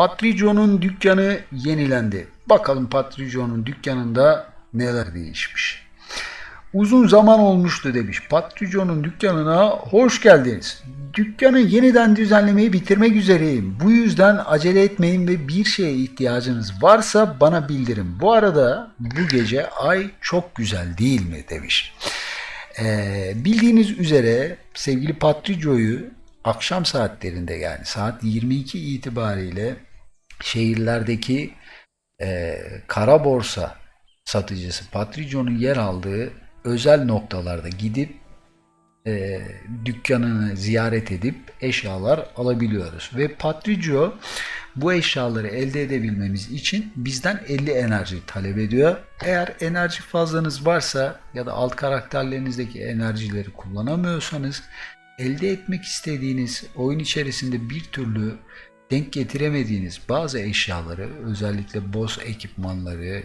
Patricio'nun dükkanı yenilendi. Bakalım Patricio'nun dükkanında neler değişmiş. Uzun zaman olmuştu demiş. Patricio'nun dükkanına hoş geldiniz. Dükkanı yeniden düzenlemeyi bitirmek üzereyim. Bu yüzden acele etmeyin ve bir şeye ihtiyacınız varsa bana bildirin. Bu arada bu gece ay çok güzel değil mi demiş. Ee, bildiğiniz üzere sevgili Patricio'yu akşam saatlerinde yani saat 22 itibariyle şehirlerdeki e, kara borsa satıcısı Patricio'nun yer aldığı özel noktalarda gidip e, dükkanını ziyaret edip eşyalar alabiliyoruz. Ve Patricio bu eşyaları elde edebilmemiz için bizden 50 enerji talep ediyor. Eğer enerji fazlanız varsa ya da alt karakterlerinizdeki enerjileri kullanamıyorsanız elde etmek istediğiniz oyun içerisinde bir türlü denk getiremediğiniz bazı eşyaları özellikle boss ekipmanları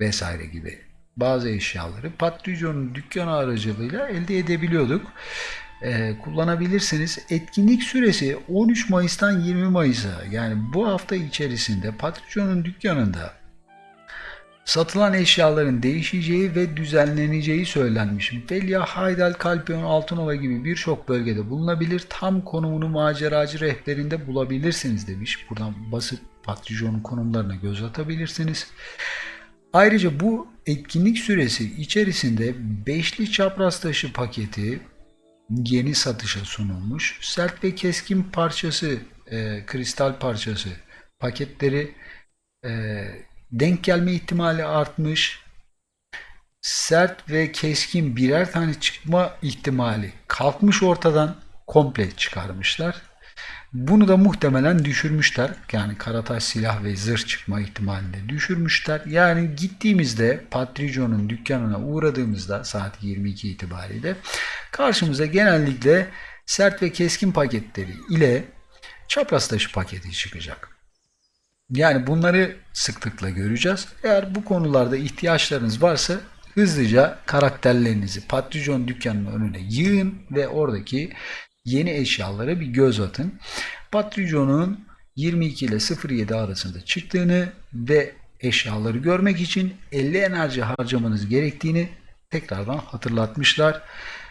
vesaire gibi bazı eşyaları Patricio'nun dükkanı aracılığıyla elde edebiliyorduk. Ee, kullanabilirsiniz. Etkinlik süresi 13 Mayıs'tan 20 Mayıs'a yani bu hafta içerisinde Patricio'nun dükkanında satılan eşyaların değişeceği ve düzenleneceği söylenmiş. Velia, Haydel, Kalpion, Altınova gibi birçok bölgede bulunabilir. Tam konumunu maceracı rehberinde bulabilirsiniz demiş. Buradan basıp Patricio'nun konumlarına göz atabilirsiniz. Ayrıca bu etkinlik süresi içerisinde beşli çapraz taşı paketi yeni satışa sunulmuş. Sert ve keskin parçası, e, kristal parçası paketleri e, denk gelme ihtimali artmış. Sert ve keskin birer tane çıkma ihtimali kalkmış ortadan komple çıkarmışlar. Bunu da muhtemelen düşürmüşler. Yani karataş silah ve zırh çıkma ihtimalini düşürmüşler. Yani gittiğimizde Patricio'nun dükkanına uğradığımızda saat 22 itibariyle karşımıza genellikle sert ve keskin paketleri ile çapraz taşı paketi çıkacak. Yani bunları sıklıkla göreceğiz. Eğer bu konularda ihtiyaçlarınız varsa hızlıca karakterlerinizi Patricion dükkanının önüne yığın ve oradaki yeni eşyalara bir göz atın. Patricio'nun 22 ile 07 arasında çıktığını ve eşyaları görmek için 50 enerji harcamanız gerektiğini tekrardan hatırlatmışlar.